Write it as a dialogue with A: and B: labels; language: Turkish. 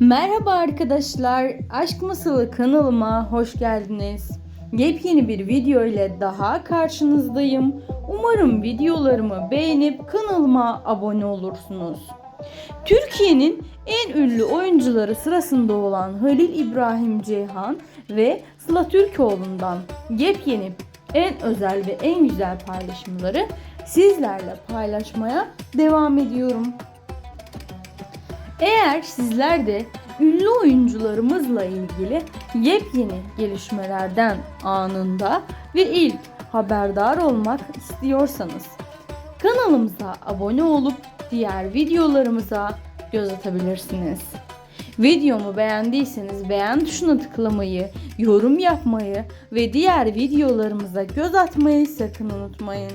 A: Merhaba arkadaşlar, Aşk Masalı kanalıma hoş geldiniz. Yepyeni bir video ile daha karşınızdayım. Umarım videolarımı beğenip kanalıma abone olursunuz. Türkiye'nin en ünlü oyuncuları sırasında olan Halil İbrahim Ceyhan ve Sıla Türkoğlu'ndan yepyeni en özel ve en güzel paylaşımları sizlerle paylaşmaya devam ediyorum. Eğer sizler de ünlü oyuncularımızla ilgili yepyeni gelişmelerden anında ve ilk haberdar olmak istiyorsanız kanalımıza abone olup diğer videolarımıza göz atabilirsiniz. Videomu beğendiyseniz beğen tuşuna tıklamayı, yorum yapmayı ve diğer videolarımıza göz atmayı sakın unutmayın.